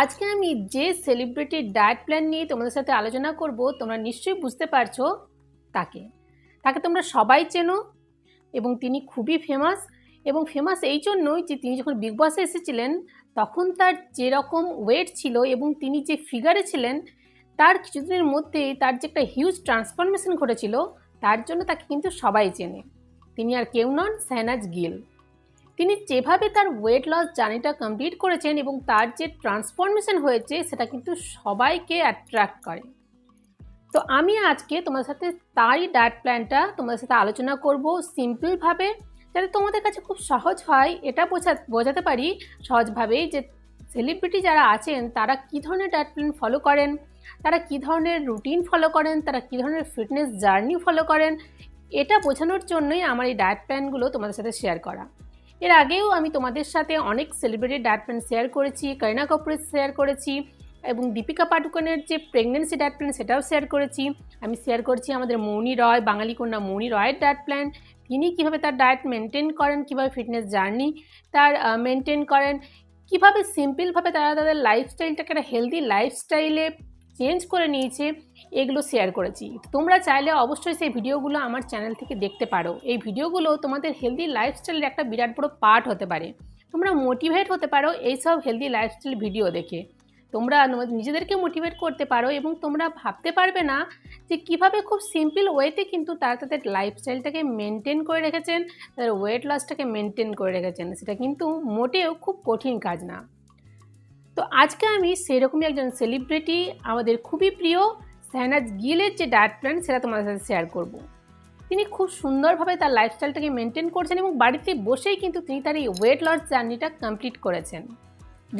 আজকে আমি যে সেলিব্রিটির ডায়েট প্ল্যান নিয়ে তোমাদের সাথে আলোচনা করব, তোমরা নিশ্চয়ই বুঝতে পারছ তাকে। তাকে তোমরা সবাই চেনো এবং তিনি খুবই ফেমাস এবং ফেমাস এই জন্যই যে তিনি যখন বিগ বসে এসেছিলেন, তখন তার যেরকম ওয়েট ছিল এবং তিনি যে ফিগারে ছিলেন, তার কিছুদিনের মধ্যেই তার যে একটা হিউজ ট্রান্সফরমেশন ঘটেছিল, তার জন্য তাকে কিন্তু সবাই চেনে। তিনি আর কেউ নন সাইনাজ গিল তিনি যেভাবে তার ওয়েট লস জার্নিটা কমপ্লিট করেছেন এবং তার যে ট্রান্সফরমেশন হয়েছে, সেটা কিন্তু সবাইকে অ্যাট্রাক্ট করে। তো আমি আজকে তোমার সাথে তারই ডায়েট প্ল্যানটা তোমাদের সাথে আলোচনা করব সিম্পলভাবে যাতে তোমাদের কাছে খুব সহজ হয়। এটা বোঝা, বোঝাতে পারি সহজভাবেই যে সেলিব্রিটি যারা আছেন, তারা কী ধরনের ডায়েট প্ল্যান ফলো করেন? তারা কী ধরনের রুটিন ফলো করেন? তারা কী ধরনের ফিটনেস জার্নি ফলো করেন? এটা বোঝানোর জন্যই আমার এই ডায়েট প্ল্যানগুলো তোমাদের সাথে শেয়ার করা। এর আগেও আমি তোমাদের সাথে অনেক সেলিব্রিটি ডায়েট প্ল্যান শেয়ার করেছি, করিনা কাপুরের শেয়ার করেছি এবং দীপিকা পাডুকোনের যে প্রেগনেন্সি ডায়েট প্ল্যান সেটাও শেয়ার করেছি। আমি শেয়ার করছি আমাদের মৌনি রয়, বাঙালি কন্যা মৌনি রয়ের ডায়েট প্ল্যান তিনি কীভাবে তার ডায়েট মেনটেন করেন, কীভাবে ফিটনেস জার্নি তার মেনটেন করেন, কীভাবে সিম্পলভাবে তারা তাদের লাইফস্টাইলটাকে একটা হেলদি লাইফস্টাইলে চেঞ্জ করে নিয়েছে, এগুলো শেয়ার করেছি। তোমরা চাইলে অবশ্যই সেই ভিডিওগুলো আমার চ্যানেল থেকে দেখতে পারো। এই ভিডিওগুলো তোমাদের হেলদি লাইফস্টাইলের একটা বিরাট বড় পার্ট হতে পারে। তোমরা মোটিভেট হতে পারো এইসব হেলদি লাইফস্টাইল ভিডিও দেখে। তোমরা নিজেদেরকে মোটিভেট করতে পারো এবং তোমরা ভাবতে পারবে না যে কীভাবে খুব সিম্পল ওয়েতে কিন্তু তারা তাদের লাইফস্টাইলটাকে মেনটেন করে রেখেছেন, তাদের ওয়েট লসটাকে মেনটেন করে রেখেছেন। সেটা কিন্তু মোটেও খুব কঠিন কাজ না। তো আজকে আমি সেরকমই একজন সেলিব্রিটি আমাদের খুবই প্রিয় সাহনাজ গিলের যে ডায়েট প্ল্যান সেটা তোমাদের সাথে শেয়ার করব। তিনি খুব সুন্দরভাবে তার লাইফস্টাইলটাকে মেনটেন করছেন এবং বাড়িতে বসেই কিন্তু তিনি তার এই ওয়েট লস জার্নিটা কমপ্লিট করেছেন।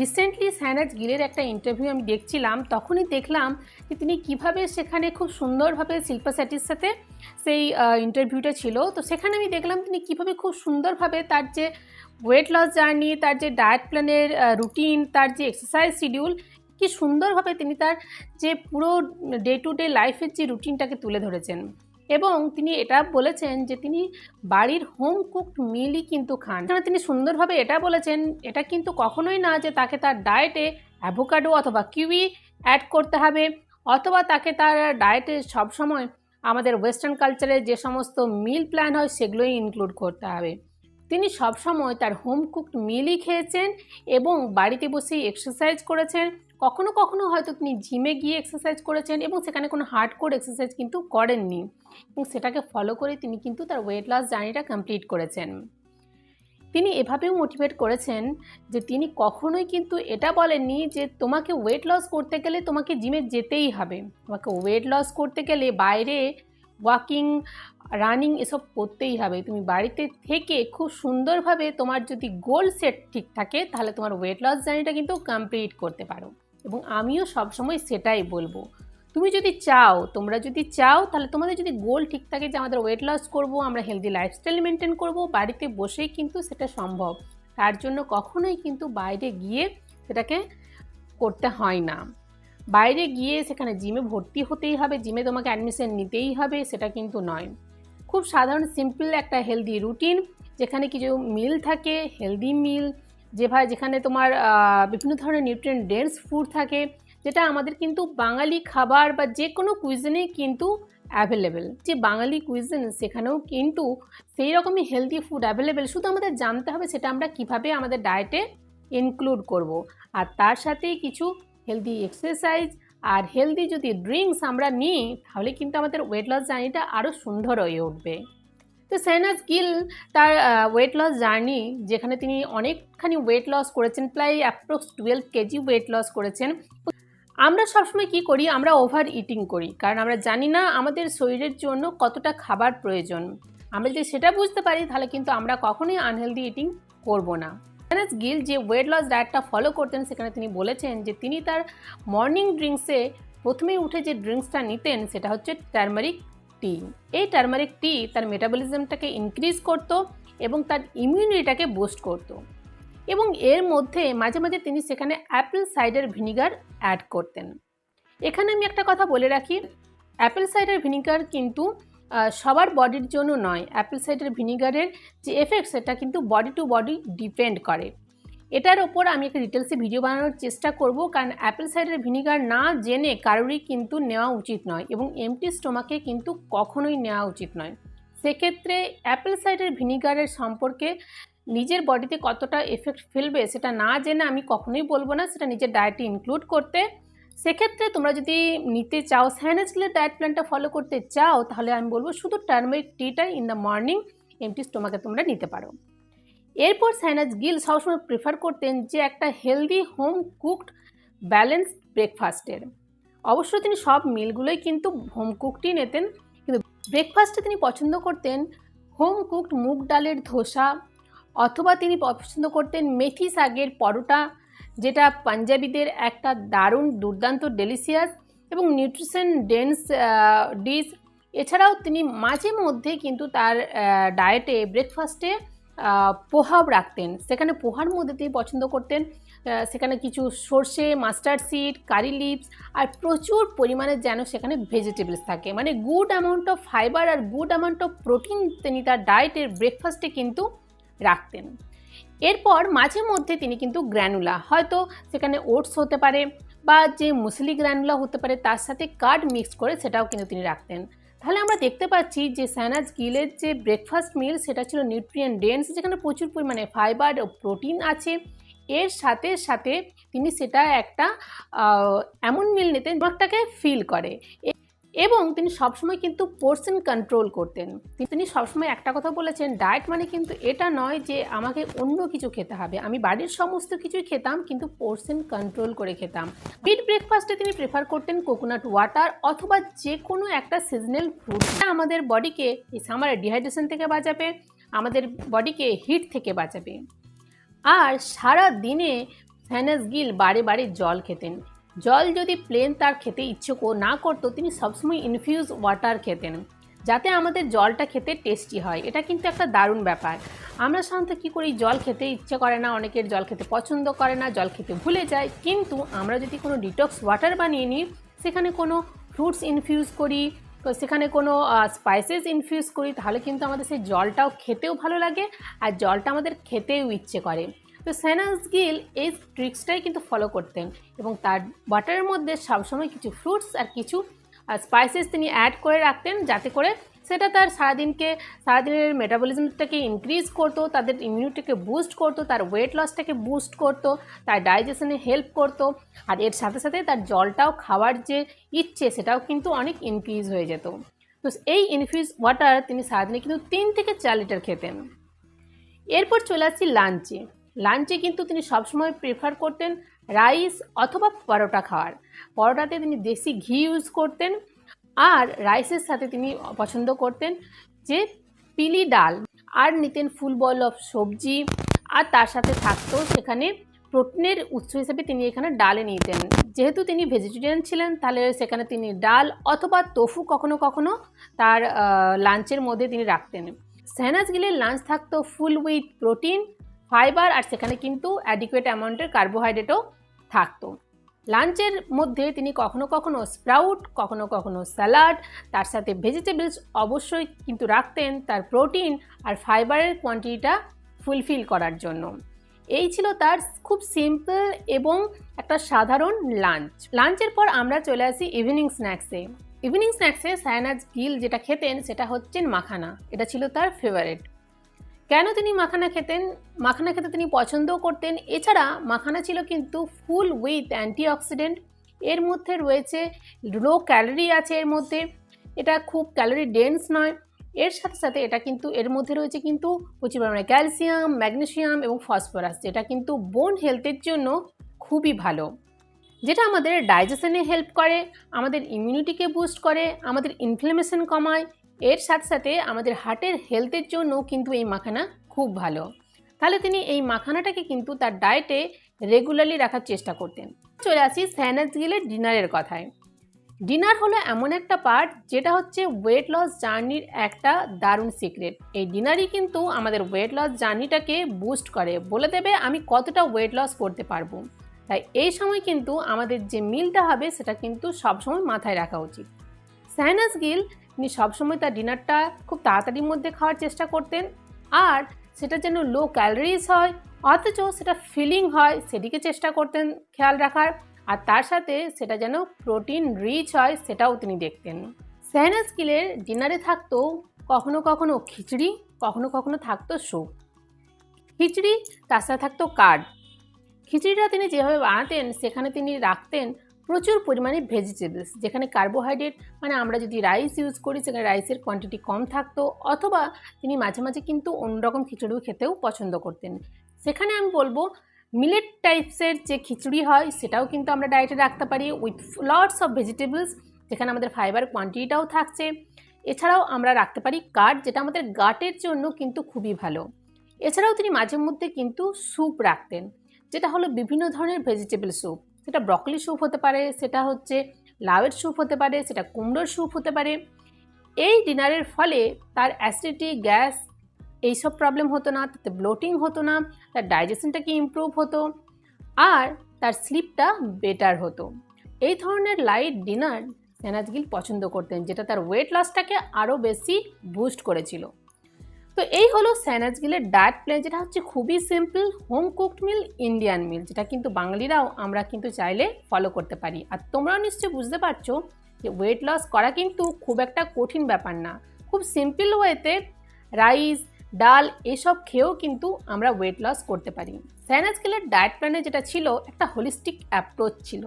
রিসেন্টলি সাইনাজ গিলের একটা ইন্টারভিউ আমি দেখছিলাম, তখনই দেখলাম যে তিনি কীভাবে সেখানে খুব সুন্দরভাবে শিল্পা স্যাটির সাথে সেই ইন্টারভিউটা ছিল। তো সেখানে আমি দেখলাম তিনি কীভাবে খুব সুন্দরভাবে তার যে ওয়েট লস জার্নি তার যে ডায়েট প্ল্যানের রুটিন তার যে এক্সারসাইজ শিডিউল কি সুন্দরভাবে তিনি তার যে পুরো ডে টু ডে লাইফের যে রুটিনটাকে তুলে ধরেছেন। এবং তিনি এটা বলেছেন যে তিনি বাড়ির হোম কুকড মিলই কিন্তু খান। তিনি সুন্দরভাবে এটা বলেছেন, এটা কিন্তু কখনোই না যে তাকে তার ডায়েটে অ্যাভোকাডো অথবা কিউই অ্যাড করতে হবে, অথবা তাকে তার ডায়েটে সবসময় আমাদের ওয়েস্টার্ন কালচারে যে সমস্ত মিল প্ল্যান হয় সেগুলোই ইনক্লুড করতে হবে। তিনি সবসময় তার হোম কুকড মিলই খেয়েছেন এবং বাড়িতে বসেই এক্সারসাইজ করেছেন। কখনো কখনো হয়তো তিনি জিমে গিয়ে এক্সারসাইজ করেছেন এবং সেখানে কোনো হার্ড কোড এক্সারসাইজ কিন্তু করেননি। এবং সেটাকে ফলো করে তিনি কিন্তু তার ওয়েট লস জার্নিটা কমপ্লিট করেছেন। তিনি এভাবেও মোটিভেট করেছেন যে তিনি কখনোই কিন্তু এটা বলেননি যে তোমাকে ওয়েট লস করতে গেলে তোমাকে জিমে যেতেই হবে। তোমাকে ওয়েট লস করতে গেলে বাইরে ওয়াকিং রানিং এসব করতেই হবে। তুমি বাড়িতে থেকে খুব সুন্দরভাবে তোমার যদি গোল সেট ঠিক থাকে, তাহলে তোমার ওয়েট লস জার্নিটা কিন্তু কমপ্লিট করতে পারো। এবং আমিও সবসময় সেটাই বলব। তুমি যদি চাও, তোমরা যদি চাও, তাহলে তোমাদের যদি গোল ঠিক থাকে যে আমাদের ওয়েট লস করব, আমরা হেলদি লাইফস্টাইল মেনটেন করব, বাড়িতে বসেই কিন্তু সেটা সম্ভব। তার জন্য কখনোই কিন্তু বাইরে গিয়ে সেটাকে করতে হয় না। বাইরে গিয়ে সেখানে জিমে ভর্তি হতেই হবে, জিমে তোমাকে অ্যাডমিশন নিতেই হবে, সেটা কিন্তু নয়। খুব সাধারণ সিম্পল একটা হেলদি রুটিন যেখানে কিছু মিল থাকে হেলদি মিল যেভাবে যেখানে তোমার বিভিন্ন ধরনের নিউট্রিয়েন্ট ডেন্স ফুড থাকে, যেটা আমাদের কিন্তু বাঙালি খাবার বা যে কোনো কুইজনেই কিন্তু অ্যাভেলেবেল যে বাঙালি কুইজেন সেখানেও কিন্তু সেই রকমই হেলদি ফুড অ্যাভেলেবেল শুধু আমাদের জানতে হবে সেটা আমরা কীভাবে আমাদের ডায়েটে ইনক্লুড করব। আর তার সাথেই কিছু হেলদি এক্সারসাইজ আর হেলদি যদি ড্রিঙ্কস আমরা নিই, তাহলে কিন্তু আমাদের ওয়েট লস জার্নিটা আরও সুন্দর হয়ে উঠবে। তো সেনাজ গিল তার ওয়েট লস জার্নি যেখানে তিনি অনেকখানি ওয়েট লস করেছেন, প্রায় approx twelve KG weight loss করেছেন। আমরা সবসময় কি করি? আমরা ওভার ইটিং করি, কারণ আমরা জানি না আমাদের শরীরের জন্য কতটা খাবার প্রয়োজন। আমরা যদি সেটা বুঝতে পারি, তাহলে কিন্তু আমরা কখনোই আনহেলদি ইটিং করব না। সেনাজ গিল যে ওয়েট লস ডায়েটটা ফলো করতেন, সেখানে তিনি বলেছেন যে তিনি তার মর্নিং ড্রিঙ্কসে প্রথমেই উঠে যে ড্রিঙ্কসটা নিতেন, সেটা হচ্ছে টার্মারিক টি এই টার্মারিক টি তার মেটাবলিজমটাকে ইনক্রিজ করত এবং তার ইমিউনিটিটাকে বুস্ট করত। এবং এর মধ্যে মাঝে মাঝে তিনি সেখানে অ্যাপেল সাইডার ভিনিগার অ্যাড করতেন। এখানে আমি একটা কথা বলে রাখি অ্যাপেল সাইডার ভিনিগার কিন্তু সবার বডির জন্য নয় অ্যাপেল সাইডার ভিনিগারের যে এফেক্ট সেটা কিন্তু বডি টু বডি ডিপেন্ড করে। এটার ওপর আমি একটা ডিটেলসে ভিডিও বানানোর চেষ্টা করব, কারণ অ্যাপেল সাইডার ভিনিগার না জেনে কারোরই কিন্তু নেওয়া উচিত নয় এবং এমটি স্টোমাকে কিন্তু কখনোই নেওয়া উচিত নয়। সেক্ষেত্রে অ্যাপেল সাইডার ভিনিগারের সম্পর্কে নিজের বডিতে কতটা এফেক্ট ফেলবে, সেটা না জেনে আমি কখনোই বলব না, সেটা নিজের ডায়েটে ইনক্লুড করতে সেক্ষেত্রে তোমরা যদি নিতে চাও স্যানেজগুলোর ডায়েট প্ল্যানটা ফলো করতে চাও, তাহলে আমি বলব শুধু টার্মেরিক টিটা ইন দ্য মর্নিং এমটি স্টোমাকে তোমরা নিতে পারো। এরপর সাইনাজ গিল সবসময় প্রেফার করতেন যে একটা হেলদি হোম কুকড ব্যালেন্স ব্রেকফাস্টের অবশ্য তিনি সব মিলগুলোই কিন্তু হোম কুকটি নিতেন, কিন্তু ব্রেকফাস্টে তিনি পছন্দ করতেন হোম কুকড মুগ ডালের ধোসা, অথবা তিনি পছন্দ করতেন মেথি শাকের পরোটা যেটা পাঞ্জাবিদের একটা দারুণ, দুর্দান্ত ডেলিসিয়াস এবং নিউট্রিশন ডেন্স ডিশ এছাড়াও তিনি মাঝে মধ্যে কিন্তু তার ডায়েটে ব্রেকফাস্টে পোহাও রাখতেন। সেখানে পোহার মধ্যে তিনি পছন্দ করতেন। সেখানে কিছু সর্ষে মাস্টার্ড সিড কারি লিভস আর প্রচুর পরিমাণে যেন সেখানে ভেজিটেবলস থাকে। মানে গুড অ্যামাউন্ট অফ ফাইবার আর গুড অ্যামাউন্ট অফ প্রোটিন তিনি তার ডায়েটের ব্রেকফাস্টে কিন্তু রাখতেন। এরপর মাঝে মধ্যে তিনি কিন্তু গ্র্যানুলা, হয়তো সেখানে ওটস হতে পারে বা যে মুসলি গ্র্যানুলা হতে পারে তার সাথে কার্ড মিক্স করে সেটাও কিন্তু তিনি রাখতেন। তাহলে আমরা দেখতে পাচ্ছি যে স্যানাজ গিলের যে ব্রেকফাস্ট মিল সেটা ছিল নিউট্রিয়েন্ট ডেন্স, যেখানে প্রচুর পরিমাণে ফাইবার ও প্রোটিন আছে। এর সাথে সাথে তিনি সেটা একটা এমন মিল নিতেন ব্যাগটাকে ফিল করে। এবং তিনি সবসময় কিন্তু পোর্শন কন্ট্রোল করতেন। তিনি সবসময় একটা কথা বলেছেন ডায়েট মানে কিন্তু এটা নয় যে আমাকে অন্য কিছু খেতে হবে। আমি বাড়ির সমস্ত কিছুই খেতাম, কিন্তু পোর্শন কন্ট্রোল করে খেতাম। মিড ব্রেকফাস্টে তিনি প্রেফার করতেন কোকোনাট ওয়াটার অথবা যে কোনো একটা সিজনাল ফ্রুট আমাদের বডিকে এই সামার ডিহাইড্রেশন থেকে বাঁচাবে, আমাদের বডিকে হিট থেকে বাঁচাবে। আর সারা দিনে ফ্যানাস গিল বারে বারে জল খেতেন। জল যদি প্লেন তার খেতে ইচ্ছুক না করতো, তিনি সবসময় ইনফিউজ ওয়াটার খেতেন, যাতে আমাদের জলটা খেতে টেস্টি হয়। এটা কিন্তু একটা দারুণ ব্যাপার। আমরা সাধারণত কী করি, জল খেতে ইচ্ছে করে না, অনেকের জল খেতে পছন্দ করে না, জল খেতে ভুলে যায়। কিন্তু আমরা যদি কোনো ডিটক্স ওয়াটার বানিয়ে নিই, সেখানে কোনো ফ্রুটস ইনফিউজ করি, সেখানে কোনো স্পাইসেস ইনফিউজ করি, তাহলে কিন্তু আমাদের সেই জলটাও খেতেও ভালো লাগে, আর জলটা আমাদের খেতেও ইচ্ছে করে। তো স্যানাস গিল এই ট্রিক্সটাই কিন্তু ফলো করতেন এবং তার বাটারের মধ্যে সবসময় কিছু ফ্রুটস আর কিছু স্পাইসেস তিনি অ্যাড করে রাখতেন যাতে করে সেটা তার সারাদিনকে, সারাদিনের মেটাবলিজমটাকে ইনক্রিজ করতো, তাদের ইমিউনিটিকে বুস্ট করতো, তার ওয়েট লসটাকে বুস্ট করতো, তার ডাইজেশনে হেল্প করতো। আর এর সাথে সাথে তার জলটাও খাওয়ার যে ইচ্ছে, সেটাও কিন্তু অনেক ইনক্রিজ হয়ে যেত। তো এই ইনফিউজ ওয়াটার তিনি সারাদিনে কিন্তু তিন থেকে চার লিটার খেতেন। এরপর চলে আসছি লাঞ্চে লাঞ্চে কিন্তু তিনি সবসময় প্রেফার করতেন রাইস অথবা পরোটা খাওয়ার। পরোটাতে তিনি দেশি ঘি ইউজ করতেন আর রাইসের সাথে তিনি পছন্দ করতেন যে পিলি ডাল আর নিতেন ফুল বল অফ সবজি আর তার সাথে থাকতো সেখানে প্রোটিনের উৎস হিসেবে তিনি এখানে ডালে নিতেন। যেহেতু তিনি ভেজিটেরিয়ান ছিলেন, তাহলে সেখানে তিনি ডাল অথবা তোফু কখনো কখনো তার লাঞ্চের মধ্যে তিনি রাখতেন। স্যানাজ গিলের লাঞ্চ থাকতো ফুল উইথ প্রোটিন ফাইবার আর সেখানে কিন্তু অ্যাডিকুয়েট অ্যামাউন্টের কার্বোহাইড্রেটও থাকতো। লাঞ্চের মধ্যে তিনি কখনো কখনো স্প্রাউট, কখনো কখনো স্যালাড, তার সাথে ভেজিটেবলস অবশ্যই কিন্তু রাখতেন তার প্রোটিন আর ফাইবারের কোয়ান্টিটিটা ফুলফিল করার জন্য। এই ছিল তার খুব সিম্পল এবং একটা সাধারণ লাঞ্চ। লাঞ্চের পর আমরা চলে আসি ইভিনিং স্ন্যাক্সে ইভিনিং স্ন্যাক্সে সায়ানাজ গিল যেটা খেতেন সেটা হচ্ছেন মাখানা। এটা ছিল তার ফেভারেট কেন তিনি মাখানা খেতেন? মাখানা খেতে তিনি পছন্দও করতেন। এছাড়া মাখানা ছিল কিন্তু ফুল উইথ অ্যান্টিঅক্সিডেন্ট। এর মধ্যে রয়েছে লো ক্যালোরি আছে এর মধ্যে। এটা খুব ক্যালোরি ডেন্স নয়। এর সাথে সাথে এটা কিন্তু এর মধ্যে রয়েছে কিন্তু প্রচুর পরিমাণে ক্যালসিয়াম ম্যাগনেশিয়াম এবং ফসফরাস। যেটা কিন্তু বোন হেলথের জন্য খুবই ভালো। যেটা আমাদের ডাইজেশনে হেল্প করে, আমাদের ইমিউনিটিকে বুস্ট করে, আমাদের ইনফ্লেমেশন কমায় এর সাথে সাথে আমাদের হার্টের হেলথের জন্য কিন্তু এই মাখানা খুব ভালো। তাহলে তিনি এই মাখানাটাকে কিন্তু তার ডায়েটে রেগুলারলি রাখার চেষ্টা করতেন। চলে আসি স্যানাজ গিলের ডিনারের কথায়। ডিনার হলো এমন একটা পার্ট যেটা হচ্ছে ওয়েট লস জার্নির একটা দারুণ সিক্রেট এই ডিনারই কিন্তু আমাদের ওয়েট লস জার্নিটাকে বুস্ট করে, বলে দেবে আমি কতটা ওয়েট লস করতে পারব। তাই এই সময় কিন্তু আমাদের যে মিলটা হবে সেটা কিন্তু সবসময় মাথায় রাখা উচিত। স্যানাস গিল তিনি সবসময় তার ডিনারটা খুব তাড়াতাড়ির মধ্যে খাওয়ার চেষ্টা করতেন। আর সেটা যেন লো ক্যালোরিজ হয়, অথচ সেটা ফিলিং হয়, সেদিকে চেষ্টা করতেন খেয়াল রাখার। আর তার সাথে সেটা যেন প্রোটিন রিচ হয়, সেটাও তিনি দেখতেন। স্যানাস গিলের ডিনারে থাকতো কখনো কখনো খিচড়ি, কখনো কখনো থাকতো স্যুপ। খিচড়ি, তার সাথে থাকতো কার্ড। খিচড়িটা তিনি যেভাবে বানাতেন, সেখানে তিনি রাখতেন প্রচুর পরিমাণে ভেজিটেবলস যেখানে কার্বোহাইড্রেট মানে আমরা যদি রাইস ইউজ করি, সেখানে রাইসের কোয়ান্টিটি কম থাকতো, অথবা তিনি মাঝে মাঝে কিন্তু অন্যরকম খিচুড়িও খেতেও পছন্দ করতেন। সেখানে আমি বলব মিলেট টাইপসের যে খিচুড়ি হয়, সেটাও কিন্তু আমরা ডায়েটে রাখতে পারি উইথ লটস অফ ভেজিটেবলস যেখানে আমাদের ফাইবার কোয়ান্টিটিটাও থাকছে। এছাড়াও আমরা রাখতে পারি কাঠ যেটা আমাদের গাটের জন্য কিন্তু খুবই ভালো। এছাড়াও তিনি মাঝে মধ্যে কিন্তু স্যুপ রাখতেন, যেটা হলো বিভিন্ন ধরনের ভেজিটেবল স্যুপ সেটা ব্রকলি স্যুপ হতে পারে, সেটা হচ্ছে লাউয়ের স্যুপ হতে পারে, সেটা কুমড়োর স্যুপ হতে পারে। এই ডিনারের ফলে তার অ্যাসিডিটি, গ্যাস এইসব প্রবলেম হতো না, তাতে ব্লোটিং হতো না, তার ডাইজেশনটা কি ইমপ্রুভ হতো, আর তার স্লিপটা বেটার হতো। এই ধরনের লাইট ডিনার স্যানাজ পছন্দ করতেন, যেটা তার ওয়েট লসটাকে আরও বেশি বুস্ট করেছিল। তো এই হলো স্যানাজ গিলের ডায়েট প্ল্যান, যেটা হচ্ছে খুবই simple, home cooked meal, Indian meal, যেটা কিন্তু বাঙালিরাও আমরা কিন্তু চাইলে ফলো করতে পারি। আর তোমরাও নিশ্চয়ই বুঝতে পারছ যে ওয়েট লস করা কিন্তু খুব একটা কঠিন ব্যাপার না। খুব সিম্পল ওয়েতে রাইস ডাল এসব খেয়েও কিন্তু আমরা ওয়েট লস করতে পারি। স্যানাজ গিলের ডায়েট প্ল্যানে যেটা ছিল, একটা হোলিস্টিক অ্যাপ্রোচ ছিল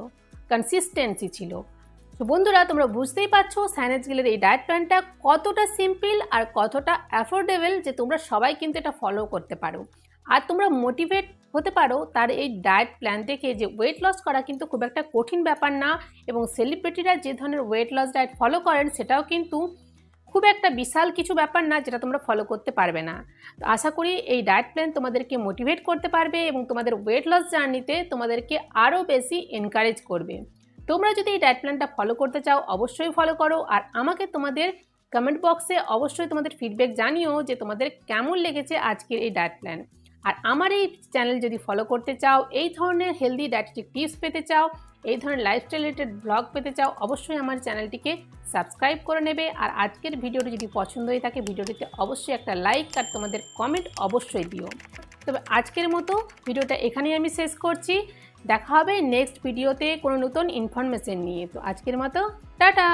কনসিস্টেন্সি ছিল। তো বন্ধুরা, তোমরা বুঝতেই পারছ সাইনেজ গিলের এই ডায়েট প্ল্যানটা কতটা সিম্পল আর কতটা অ্যাফোর্ডেবল যে তোমরা সবাই কিন্তু এটা ফলো করতে পারো। আর তোমরা মোটিভেট হতে পারো তার এই ডায়েট প্ল্যান দেখে যে ওয়েট লস করা কিন্তু খুব একটা কঠিন ব্যাপার না এবং সেলিব্রিটিরা যে ধরনের ওয়েট লস ডায়েট ফলো করেন সেটাও কিন্তু খুব একটা বিশাল কিছু ব্যাপার না যেটা তোমরা ফলো করতে পারবে না। তো আশা করি এই ডায়েট প্ল্যান তোমাদেরকে মোটিভেট করতে পারবে এবং তোমাদের ওয়েট লস জার্নিতে তোমাদেরকে আরও বেশি এনকারেজ করবে। তোমরা যদি এই ডায়েট প্ল্যানটা ফলো করতে চাও, অবশ্যই ফলো করো। আর আমাকে তোমাদের কমেন্ট বক্সে অবশ্যই তোমাদের ফিডব্যাক জানিও যে তোমাদের কেমন লেগেছে আজকের এই ডায়েট প্ল্যান আর আমার এই চ্যানেল যদি ফলো করতে চাও, এই ধরনের হেলদি ডায়েটেটিক টিপস পেতে চাও, এই ধরনের লাইফস্টাইল রিলেটেড ব্লগ পেতে চাও, অবশ্যই আমার চ্যানেলটিকে সাবস্ক্রাইব করে নেবে। আর আজকের ভিডিওটি যদি পছন্দ হয়ে থাকে, ভিডিওটিতে অবশ্যই একটা লাইক আর তোমাদের কমেন্ট অবশ্যই দিও। তবে আজকের মতো ভিডিওটা এখানেই আমি শেষ করছি। দেখা হবে নেক্সট ভিডিওতে কোনো নতুন ইনফরমেশন নিয়ে। তো আজকের মতো টাটা!